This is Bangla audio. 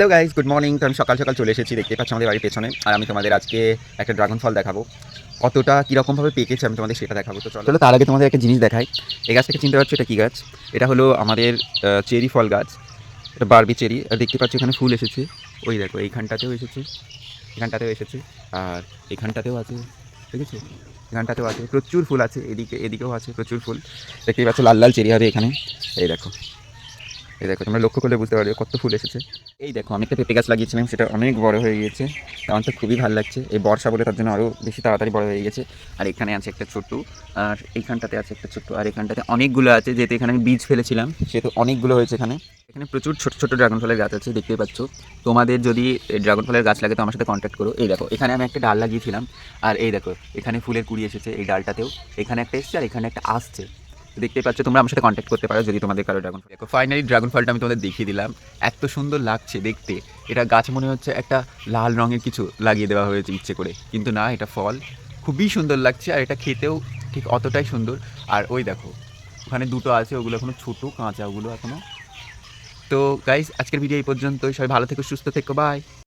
হ্যালো গাইজ গুড মর্নিং তো আমি সকাল সকাল চলে এসেছি দেখতে পাচ্ছি আমাদের বাড়ির পেছনে। আর আমি তোমাদের আজকে একটা ড্রাগন ফল দেখাবো। কতটা কীরকমভাবে পেকেছে আমি তোমাদের সেটা দেখাবো। তো চলো। তার আগে তোমাদের একটা জিনিস দেখাই। এই গাছটাকে চিনতে পারছ এটা কী গাছ? এটা হলো আমাদের চেরি ফল গাছ। এটা বারবি চেরি। আর দেখতে পাচ্ছ এখানে ফুল এসেছে। ওই দেখো, এইখানটাতেও এসেছে। এখানটাতেও এসেছে। আর এখানটাতেও আছে, ঠিক আছে? এখানটাতেও আছে। প্রচুর ফুল আছে, এদিকে, এদিকেও আছে প্রচুর ফুল। দেখতেই পাচ্ছ লাল লাল চেরি হবে এখানে। এই দেখো। এই দেখো, তোমরা লক্ষ্য করলে বুঝতে পারবে কত ফুল এসেছে। এই দেখো, আমি একটা পেঁপে গাছ লাগিয়েছিলাম, সেটা অনেক বড় হয়ে গিয়েছে। আমার তো খুবই ভালো লাগছে। এই বর্ষা বলে তার জন্য আরও বেশি তাড়াতাড়ি বড় হয়ে গেছে। আর এখানে আছে একটা ছোট্ট, আর এইখানটাতে আছে একটা ছোট্ট, আর এখানটাতে অনেকগুলো আছে, যেহেতু এখানে আমি বীজ ফেলেছিলাম, সেহেতু অনেকগুলো হয়েছে এখানে। এখানে প্রচুর ছোট ছোট ড্রাগন ফলের গাছ আছে, দেখতেই পাচ্ছ। তোমাদের যদি ড্রাগন ফলের গাছ লাগে তো আমার সাথে কন্ট্যাক্ট করো। এই দেখো, এখানে আমি একটা ডাল লাগিয়েছিলাম, আর এই দেখো, এখানে ফুলের কুড়ি এসেছে এই ডালটাতেও। এখানে একটা এসছে, আর এখানে একটা আসছে। তো দেখতেই পাচ্ছ, তোমরা আমার সাথে কন্ট্যাক্ট করতে পারো যদি তোমাদের কারও ড্রাগন ফল দেখো ফাইনালি ড্রাগন ফলটা আমি তোমাদের দেখিয়ে দিলাম। এত সুন্দর লাগছে দেখতে। এটা গাছ মনে হচ্ছে একটা লাল রঙের কিছু লাগিয়ে দেওয়া হয়েছে ইচ্ছে করে। কিন্তু না, এটা ফল। খুবই সুন্দর লাগছে আর এটা খেতেও ঠিক অতটাই সুন্দর। আর ওই দেখো, ওখানে দুটো আছে, ওগুলো এখনও ছোটো, কাঁচা ওগুলো এখনও। তো গাইস আজকের ভিডিও এই পর্যন্তই। সবাই ভালো থেকো, সুস্থ থেকো বাই